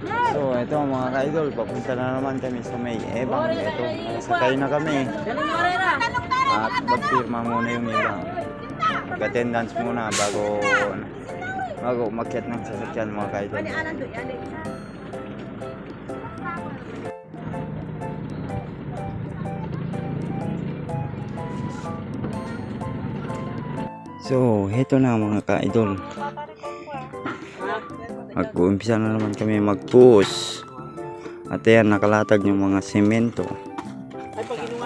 So, ito mga ka-idol, papunta na naman kami sa may Ebang. Ito, sakay na kami. At magpirma muna yung iba. Mag-attendance muna bago bago umakyat ng sasakyan mga ka-idol. So, heto na mga ka-idol. Mag-uumpisa na naman kami mag-push. At ayan, nakalatag yung mga semento.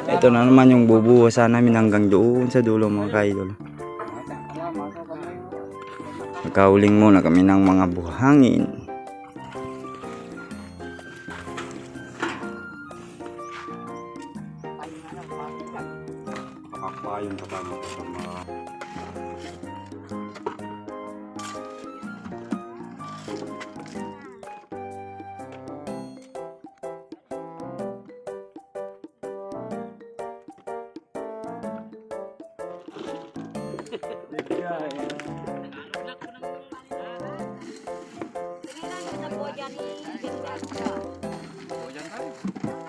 Ito na naman yung bubuhusan namin hanggang doon sa dulo mga ka-idol. Magkauling muna kami ng mga buhangin. Pakakwayon ka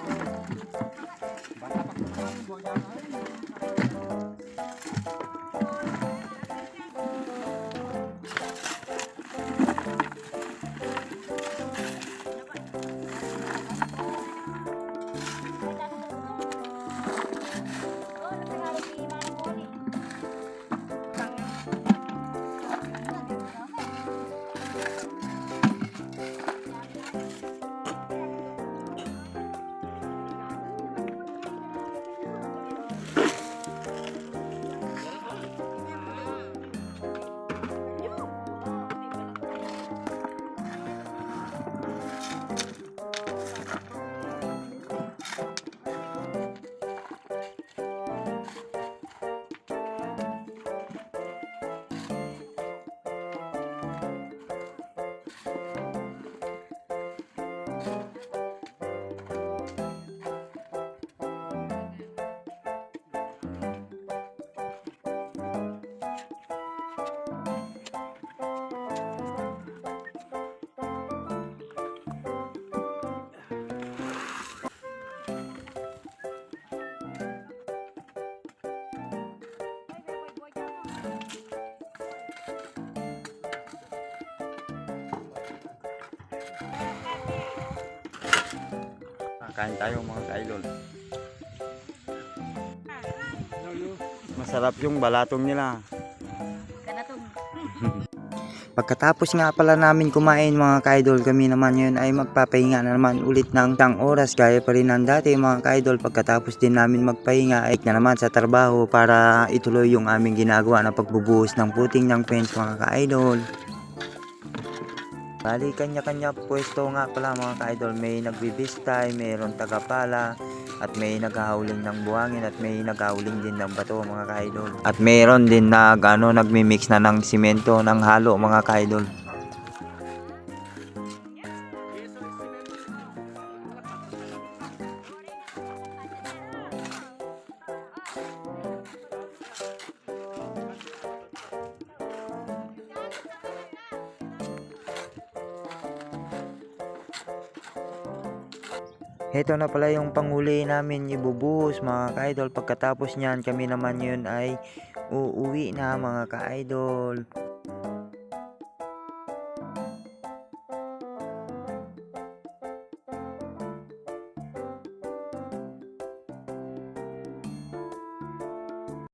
ba mga Kain tayo mga ka-idol. Masarap yung balatong nila. Pagkatapos nga pala namin kumain mga ka-idol, kami naman yun ay magpapahinga na naman ulit ng tang oras gaya pa rin ng dati mga ka-idol. Pagkatapos din namin magpahinga ay na naman sa trabaho para ituloy yung aming ginagawa na pagbubuhos ng puting ng fence mga ka-idol. Bali, kanya-kanya pwesto nga pala mga ka-idol. May nagbibistay, mayroon tagapala, at may naghahauling ng buhangin, at may naghahauling din ng bato mga ka-idol. At mayroon din na ano, nagmi-mix na ng simento, ng halo mga ka-idol. Ito na pala yung panghuli namin ibubuhos mga ka-idol. Pagkatapos niyan kami naman yun ay uuwi na mga ka-idol.